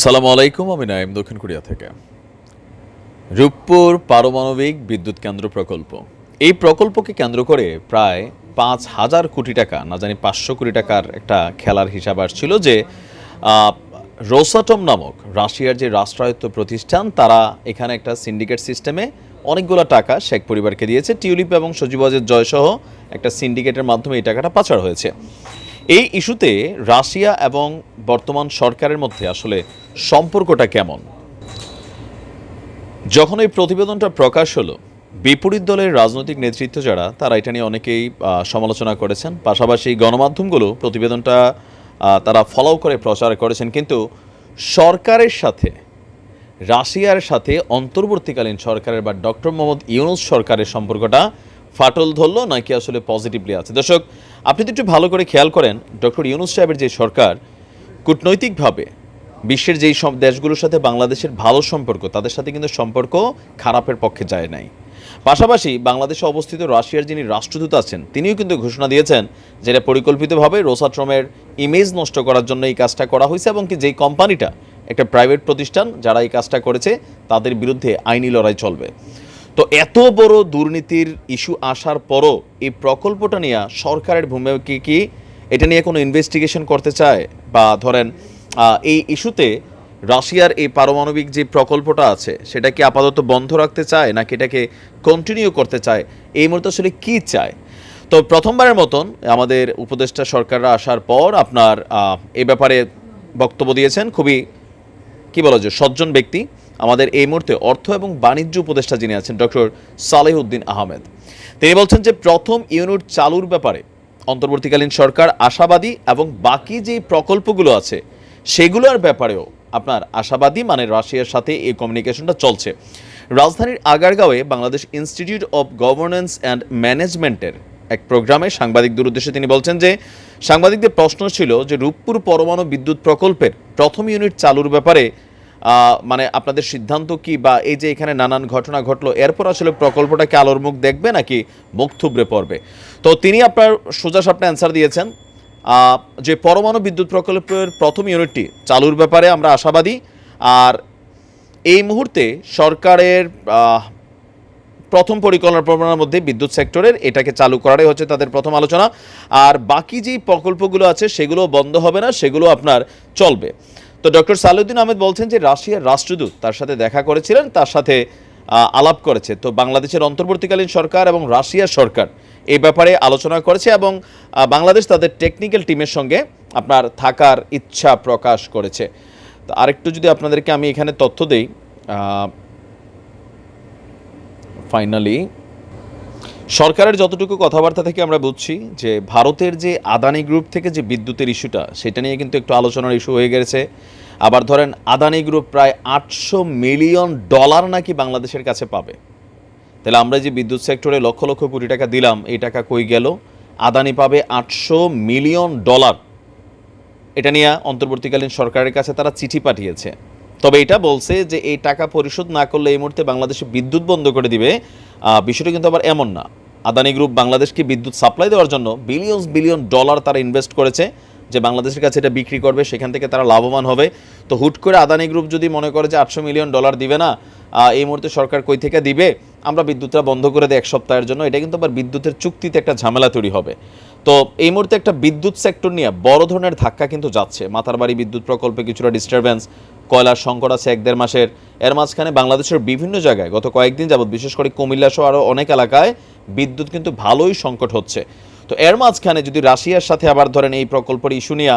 সালাম আলাইকুম, আমি নাইম দক্ষিণ কোরিয়া থেকে। রূপপুর পারমাণবিক বিদ্যুৎ কেন্দ্র প্রকল্প। এই প্রকল্পকে কেন্দ্র করে প্রায় পাঁচ হাজার কোটি টাকা, না জানি পাঁচশো কোটি টাকার একটা খেলার হিসাব আসছিল যে রোসাটম নামক রাশিয়ার যে রাষ্ট্রায়ত্ত প্রতিষ্ঠান, তারা এখানে একটা সিন্ডিকেট সিস্টেমে অনেকগুলো টাকা শেখ পরিবারকে দিয়েছে। টিউলিপ এবং সজীবাজের জয়সহ একটা সিন্ডিকেটের মাধ্যমে এই টাকাটা পাচার হয়েছে। এই ইস্যুতে রাশিয়া এবং বর্তমান সরকারের মধ্যে আসলে সম্পর্কটা কেমন? যখন এই প্রতিবেদনটা প্রকাশ হলো, বিপরীত দলের রাজনৈতিক নেতৃত্ব যারা, তারা এটা নিয়ে অনেকেই সমালোচনা করেছেন। পাশাপাশি গণমাধ্যমগুলো প্রতিবেদনটা তারা ফলো করে প্রচার করেছেন। কিন্তু সরকারের সাথে, রাশিয়ার সাথে অন্তর্বর্তীকালীন সরকারের বা ডক্টর মোহাম্মদ ইউনুস সরকারের সম্পর্কটা ফাটল ধরলো, নাকি আসলে পজিটিভলি আছে? দর্শক আপনি তো একটু ভালো করে খেয়াল করেন, ডক্টর ইউনুস সাহেবের যে সরকার, কূটনৈতিকভাবে বিশ্বের যেই সব দেশগুলোর সাথে বাংলাদেশের ভালো সম্পর্ক, তাদের সাথে কিন্তু সম্পর্ক খারাপের পক্ষে যায় নাই। পাশাপাশি বাংলাদেশে অবস্থিত রাশিয়ার যিনি রাষ্ট্রদূত আছেন, তিনিও কিন্তু ঘোষণা দিয়েছেন যেটা পরিকল্পিতভাবে রোসাট্রমের ইমেজ নষ্ট করার জন্য এই কাজটা করা হয়েছে এবং কি যেই কোম্পানিটা একটা প্রাইভেট প্রতিষ্ঠান, যারা এই কাজটা করেছে, তাদের বিরুদ্ধে আইনি লড়াই চলবে। তো এত বড় দুর্নীতির ইস্যু আসার পরও এই প্রকল্পটা নিয়ে সরকারের ভূমিকা কি এটা নিয়ে কোনো ইনভেস্টিগেশন করতে চায়? বা ধরেন এই ইস্যুতে রাশিয়ার এই পারমাণবিক যে প্রকল্পটা আছে, সেটা কি আপাতত বন্ধ রাখতে চায় নাকি এটাকে কন্টিনিউ করতে চায়? এই মুহূর্তে আসলে কী চায়? তো প্রথমবারের মতন আমাদের উপদেষ্টা সরকাররা আসার পর আপনার এ ব্যাপারে বক্তব্য দিয়েছেন। খুবই, কি বলা যায়, সজ্জন ব্যক্তি। আমাদের এই মুহূর্তে অর্থ এবং বাণিজ্য উপদেষ্টা যিনি আছেন, ডক্টর সালেহুদ্দিন আহমেদ। তিনি বলছেন যে প্রথম ইউনিট চালুর ব্যাপারে অন্তর্বর্তীকালীন সরকার আশাবাদী এবং বাকি যে প্রকল্পগুলো আছে, সেগুলোর ব্যাপারেও আপনার আশাবাদী মানে রাশিয়ার সাথে এই কমিউনিকেশনটা চলছে। রাজধানীর আগারগাঁওয়ে Bangladesh institute of governance and ম্যানেজমেন্টের এক প্রোগ্রামে সাংবাদিকদের উদ্দেশ্যে তিনি বলছেন যে, সাংবাদিকদের প্রশ্ন ছিল যে রূপপুর পরমাণু বিদ্যুৎ প্রকল্পের প্রথম ইউনিট চালুর ব্যাপারে মানে আপনাদের সিদ্ধান্ত কি বা এই যে এখানে নানান ঘটনা ঘটলো, এরপর আসলে প্রকল্পটাকে আলোর মুখ দেখবে নাকি মুখ থুবড়ে পড়বে? তো তিনি আপনার সোজা সাপটা অ্যান্সার দিয়েছেন। যে পরমাণু বিদ্যুৎ প্রকল্পের প্রথম ইউনিটটি চালুর ব্যাপারে আমরা আশাবাদী। আর এই মুহূর্তে সরকারের প্রথম পরিকল্পনা প্রণালীর মধ্যে বিদ্যুৎ সেক্টরের এটাকে চালু করাটাই হচ্ছে তাদের প্রথম আলোচনা। আর বাকি যেই প্রকল্পগুলো আছে, সেগুলো বন্ধ হবে না, সেগুলো আপনার চলবে। তো ডক্টর সালুদ্দিন আহমেদ বলছেন যে রাশিয়ার রাষ্ট্রদূত তার সাথে দেখা করেছিলেন, তার সাথে আলাপ করেছে। তো বাংলাদেশের অন্তর্বর্তীকালীন সরকার এবং রাশিয়ার সরকার এই ব্যাপারে আলোচনা করেছে এবং বাংলাদেশ তাদের টেকনিক্যাল টিমের সঙ্গে আপনার থাকার ইচ্ছা প্রকাশ করেছে। তো আরেকটু যদি আপনাদেরকে আমি এখানে তথ্য দেই ফাইনালি সরকারের যতটুকু কথাবার্তা থেকে আমরা বুঝছি যে ভারতের যে আদানি গ্রুপ থেকে যে বিদ্যুতের ইস্যুটা, সেটা নিয়ে কিন্তু একটু আলোচনার ইস্যু হয়ে গেছে। আবার ধরেন, আদানি গ্রুপ প্রায় আটশো মিলিয়ন ডলার নাকি বাংলাদেশের কাছে পাবে। তাহলে আমরা যে বিদ্যুৎ সেক্টরে লক্ষ লক্ষ কোটি টাকা দিলাম, এই টাকা কই গেল? আদানি পাবে আটশো মিলিয়ন ডলার। এটা নিয়ে অন্তর্বর্তীকালীন সরকারের কাছে তারা চিঠি পাঠিয়েছে। তবে এটা বলছে যে এই টাকা পরিশোধ না করলে এই মুহূর্তে বাংলাদেশে বিদ্যুৎ বন্ধ করে দিবে। বিষয়টা কিন্তু আবার এমন না। আদানি গ্রুপ বাংলাদেশকে বিদ্যুৎ সাপ্লাই দেওয়ার জন্য বিলিয়ন বিলিয়ন ডলার তারা ইনভেস্ট করেছে, যে বাংলাদেশের কাছে এটা বিক্রি করবে, সেখান থেকে তারা লাভবান হবে। তো হুট করে আদানি গ্রুপ যদি মনে করে যে আটশো মিলিয়ন ডলার দিবে না এই মুহূর্তে সরকার কই থেকে দিবে? আমরা বিদ্যুৎটা বন্ধ করে দিই এক সপ্তাহের জন্য। এটা কিন্তু আবার বিদ্যুতের চুক্তিতে একটা ঝামেলা তৈরি হবে। তো এই মুহূর্তে একটা বিদ্যুৎ সেক্টর নিয়ে বড় ধরনের ধাক্কা কিন্তু যাচ্ছে। মাথারবাড়ি বিদ্যুৎ প্রকল্পে কিছুটা ডিস্টারবেন্স কয়লার সংকট আছে এক দেড় মাসের। এর মাঝখানে বাংলাদেশের বিভিন্ন জায়গায় গত কয়েকদিন যাবত বিশেষ করে কুমিল্লা সহ আরও অনেক এলাকায় বিদ্যুৎ কিন্তু ভালোই সংকট হচ্ছে। তো এর মাঝখানে যদি রাশিয়ার সাথে আবার ধরেন এই প্রকল্পের ইস্যু নিয়ে,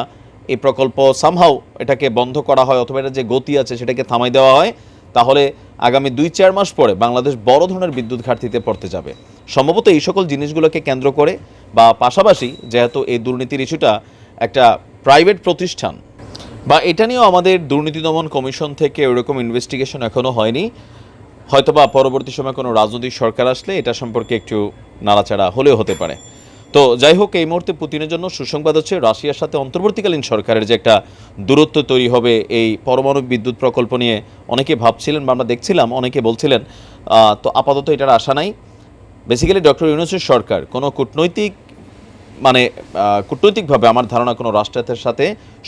এই প্রকল্প সামহাও এটাকে বন্ধ করা হয় অথবা এটা যে গতি আছে সেটাকে থামাই দেওয়া হয়, তাহলে আগামী দুই চার মাস পরে বাংলাদেশ বড় ধরনের বিদ্যুৎ ঘাটতিতে পড়তে যাবে। সম্ভবত এই সকল জিনিসগুলোকে কেন্দ্র করে বা পাশাপাশি যেহেতু এই দুর্নীতির ইস্যুটা একটা প্রাইভেট প্রতিষ্ঠান বা এটা নিয়েও আমাদের দুর্নীতি দমন কমিশন থেকে ওরকম ইনভেস্টিগেশন এখনও হয়নি। হয়তোবা পরবর্তী সময় কোনো রাজনৈতিক সরকার আসলে এটা সম্পর্কে একটু নাড়াচাড়া হলেও হতে পারে। তো যাই হোক, এই মুহূর্তে পুতিনের জন্য সুসংবাদ হচ্ছে রাশিয়ার সাথে অন্তর্বর্তীকালীন সরকারের যে একটা দূরত্ব তৈরি হবে, এই পরমাণু বিদ্যুৎ প্রকল্প নিয়ে অনেকে ভাবছিলেন বা আমরা দেখছিলাম, অনেকে বলছিলেন তো আপাতত এটার আশা নাই। বেসিক্যালি ডক্টর ইউনুসের সরকার, কোনো কূটনৈতিক মানে কূটনৈতিকভাবে আমার ধারণা কোনো রাষ্ট্রের সাথে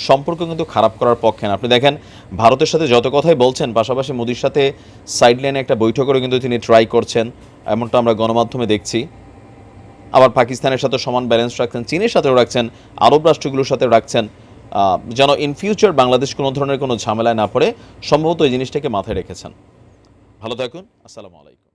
সম্পর্ক কিন্তু খারাপ করার পক্ষে না। আপনি দেখেন, ভারতের সাথে যত কথাই বলছেন, পাশাপাশি মোদির সাথে সাইড লাইনে একটা বৈঠকেরও কিন্তু তিনি ট্রাই করছেন, এমনটা আমরা গণমাধ্যমে দেখছি। আবার পাকিস্তানের সাথে সমান ব্যালেন্স রাখছেন, চীনের সাথেও রাখছেন, আরব রাষ্ট্রগুলোর সাথেও রাখছেন। যেন ইন ফিউচার বাংলাদেশ কোনো ধরনের কোনো ঝামেলায় না পড়ে, সম্ভবত এই জিনিসটাকে মাথায় রেখেছেন। ভালো থাকুন, আসসালামু আলাইকুম।